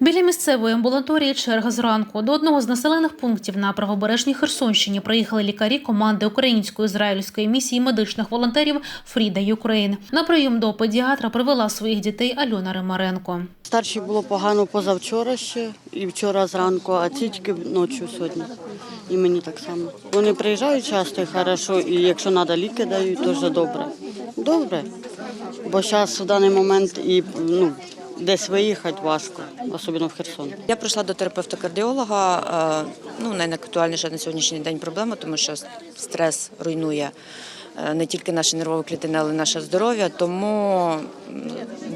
Біля місцевої амбулаторії черга зранку до одного з населених пунктів на правобережній Херсонщині приїхали лікарі команди українсько-ізраїльської місії медичних волонтерів Фріда Юкрейн. На прийом до педіатра привела своїх дітей Альона Римаренко. Старшій було погано позавчора ще і вчора зранку, а ці тільки ночі сьогодні. І мені так само. Вони приїжджають часто і хорошо, і якщо треба ліки дають, вже добре. Добре. Бо зараз в даний момент і ну, десь виїхати важко, особливо в Херсон. Я прийшла до терапевта-кардіолога. е, Ну, найактуальніша на сьогоднішній день проблема, тому що стрес руйнує не тільки наші нервові клітини, але й наше здоров'я. Тому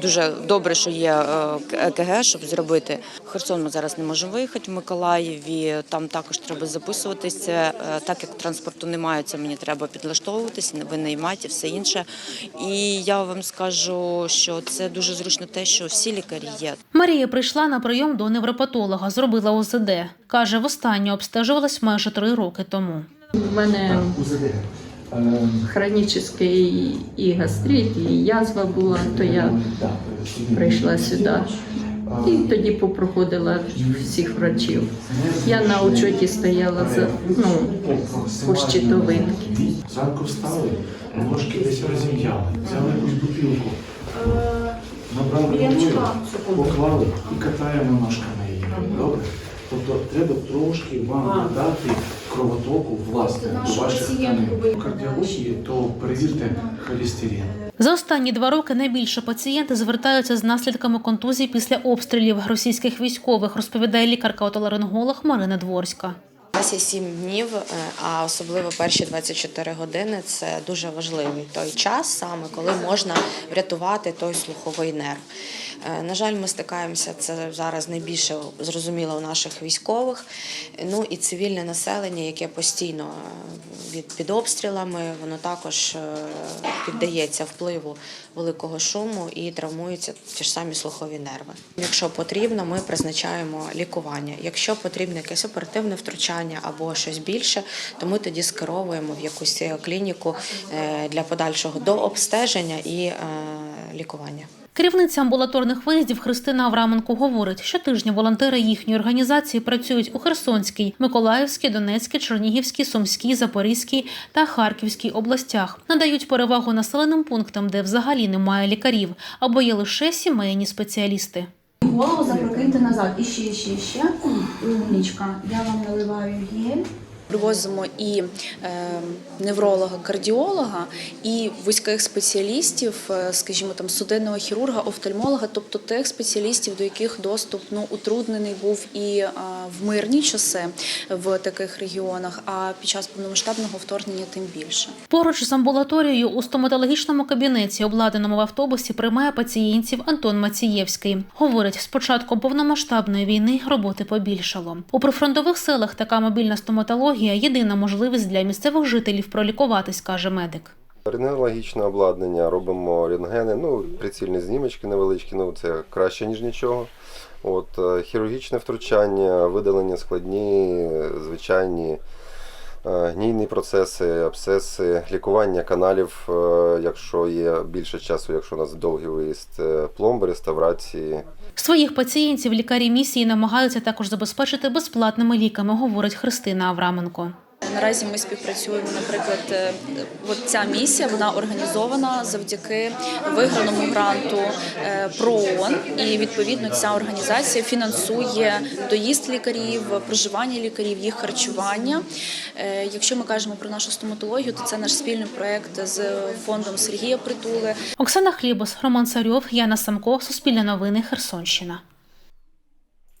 дуже добре, що є е, ЕКГ, щоб зробити. В Херсон ми зараз не можемо виїхати в Миколаєві. Там також треба записуватися. Е, Так як транспорту немає, це мені треба підлаштовуватися, винаймати і все інше. І я вам скажу, що це дуже зручно те, що всі лікарі є. Марія прийшла на прийом до невропатолога, зробила ОЗД. Каже, востаннє обстежувалась майже три роки тому. У мене хронічний і гастрит, і язва була, то я прийшла сюди. І тоді попроходила всіх врачів. Я на учоті стояла за ну, по щитовинки. Зранку встали, ножки десь розім'яли, взяли якусь бутилку, набрали води, поклали і катаємо ножками її. Добре? Тобто треба трошки вам дати кровотоку власне до ваших тканин. Кардіології, то перевірте холестерин. За останні два роки найбільше пацієнти звертаються з наслідками контузій після обстрілів російських військових, розповідає лікарка-отоларинголог Марина Дворська. У нас є сім днів, е, а особливо перші 24 години це дуже важливий той час, саме коли можна врятувати той слуховий нерв. Е, На жаль, ми стикаємося це зараз найбільше зрозуміло у наших військових. Ну і цивільне населення, яке постійно е, від під обстрілами, воно також е, піддається впливу великого шуму і травмуються ті ж самі слухові нерви. Якщо потрібно, ми призначаємо лікування. Якщо потрібно якесь оперативне втручання або щось більше, то ми тоді скеровуємо в якусь клініку для подальшого до обстеження і лікування. Керівниця амбулаторних виїздів Христина Авраменко говорить, щотижня волонтери їхньої організації працюють у Херсонській, Миколаївській, Донецькій, Чернігівській, Сумській, Запорізькій та Харківській областях. Надають перевагу населеним пунктам, де взагалі немає лікарів або є лише сімейні спеціалісти. Голову запрокиньте назад. І ще, ще, ще. Умнічка. Я вам наливаю гель. Привозимо і е, невролога, кардіолога, і вузьких спеціалістів, е, скажімо, там судинного хірурга, офтальмолога, тобто тих спеціалістів, до яких доступ ну утруднений був і е, в мирні часи в таких регіонах, а під час повномасштабного вторгнення тим більше. Поруч з амбулаторією у стоматологічному кабінеті, обладнаному в автобусі, приймає пацієнтів Антон Мацієвський. Говорить, з початком повномасштабної війни роботи побільшало. У прифронтових селах така мобільна стоматологія єдина можливість для місцевих жителів пролікуватись, каже медик. Рентгенологічне обладнання, робимо рентгени, ну, прицільні знімочки невеличкі, ну це краще, ніж нічого. От, е, хірургічне втручання, видалення складні, звичайні е, гнійні процеси, абсеси, лікування каналів, е, якщо є більше часу, якщо у нас довгий виїзд, е, пломби, реставрації. Своїх пацієнтів лікарі місії намагаються також забезпечити безплатними ліками, говорить Христина Авраменко. Наразі ми співпрацюємо, наприклад, е, от ця місія вона організована завдяки виграному гранту е, ПРООН, і відповідно ця організація фінансує доїзд лікарів, проживання лікарів, їх харчування. Е, Якщо ми кажемо про нашу стоматологію, то це наш спільний проект з фондом Сергія Притули. Оксана Хлібос, Роман Царьов, Яна Самко, Суспільне новини, Херсонщина.